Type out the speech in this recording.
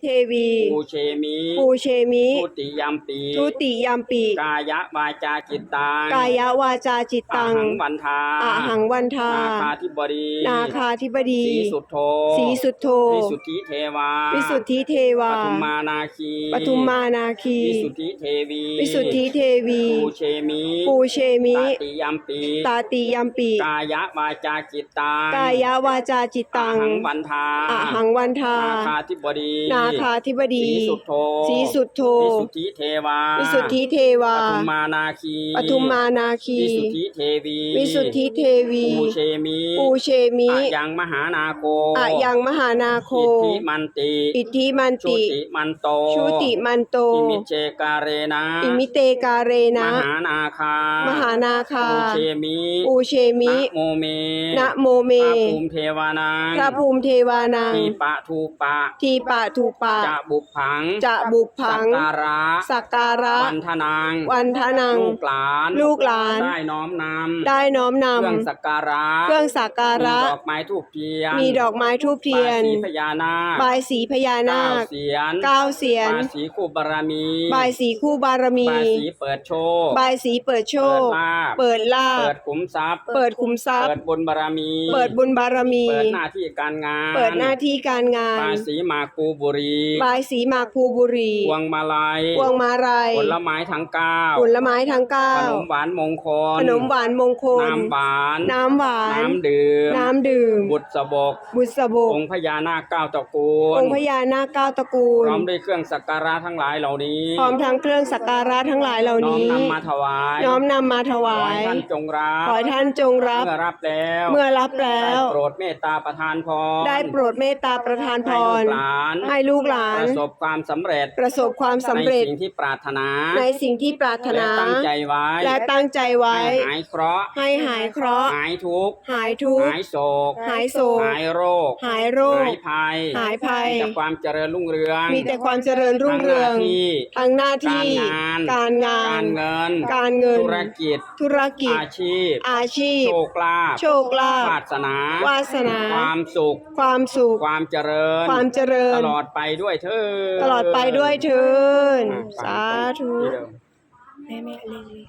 เทวีปูเชมิปูเชมิทุติยมปีทุติยามปีกายวาจาจิตตังกายวาจาจิตตังอหังวันทาอาหังวันทานาคาธิบดีนาคาธิบดีสีสุทโธสีสุทโธวิสุทธิเทวาวิสุทธิเทวาปทุมมานาคีปทุมมานาคีวิสุทธิเทวีวิสุทธิเทวีปูเชมิปูเชมิตติยมปีตาติยามปีกายวาจาจิตตังกายวาจาจิตตังอหังวันทาอาหังวันทานาคาธิบดีนาคาธิบดีสีสุทโธสีสุทโธวิสุทธิเทวาวิสุทธิเทวาปทุมมานาคีปทุมมานาคีวิสุทธิเทวีวิสุทธิเทวีปูเชมิปูเชมิอะยังมหานาโคอะยังมหานาโค อิทธิมันติอิทธิมันชุติ ติมันโตชุติมันโต อิมิเชกาเรนะ อิมิเตกาเรมนะหานาคา มหานาคา ปูเชมิ ปูเชมินะโมเมนะโมเม พระภูมิเทวานังพระภูมิเทวานังทีปะทูปะ ทีปะถูปะ จะบุพผัง จะบุกผัง สักการะ สักการะ วันทนังวันทนังลูกหลาน ลูกหลาน ได้น้อมนำได้น้อมนเครื่องสักการะำเครื่องสักการะ มีดอกไม้ทูบเทียน มีดอกไม้ทูบเทียน บายสีพญานาค บายสีพญานาเก้าคเสียน เก้าเสียน บายสีคู่บารมี บายสีคู่บารมี บายสีเปิดโชค บายสีเปิดโชค เปิดลาภเปิดลาเปิภดขุมทรัพย์ เปิดคุมทรัพเปิย์ดบุญบารมี เปิดบุญบารมี เปิดหน้าที่การงาน เปิดหน้าที่การงาน บายสีหมากปูบุรีบายสีหมากภูบุรีพวงมาลัยพวงมาลัยผลไม้ทั้งเก้าผลไม้ทั้งเก้าขนมหวานมงคลขนมหวานมงคลน้ำหวานน้ำหวานน้ำดื่มน้ำดื่ม บุตรสบก บุษบกองค์พญานาคเก้าตระกูลองค์พญานาคเก้าตระกูลพร้อมด้วยเครื่องสักการะทั้งหลายเหล่านี้พร้อมทั้งเครื่องสักการะทั้งหลายเหล่าน้อมนี้นำมาถวายน้อมนำมาถขวาอให้ยท่านจงรับขอให้ท่านจงรับ เมื่อรับแล้ว เมื่อรับแล้วได้โปรดเมตตาประทานพรได้โปรดเมตตาประทานพให้ลูรกหลานให้ลูกหลาน ประสบความสำเร็จประสบความสำเร็จในสิ่งที่ปรารถนา ในสิ่งที่ปรารถนาและตั้งใจไว้ และตั้งใจไว้ให้หายเคราะห์ให้หายเคราะห์หายทุกข์หายทุกข์หายโศกหายโศกหายโรค หายโรค หายภัย หายภัยมีแต่ความเจริญรุ่งเรือง มีแต่ความเจริญรุ่งเรืองทั้หน้าที่ทางหน้าที่การงานการงาน การเงิน การเงิน ธุรกิจ ธุรกิจ อาชีพ อาชีพ โชคลาภ โชคลาภ วาสนา วาสนา ความสุข ความสุข ความเจริญ ความเจริญ ตลอดไปด้วยเธอตลอดไปด้วยเถินอะสาธุที่เดิมแม่แม่เล็ก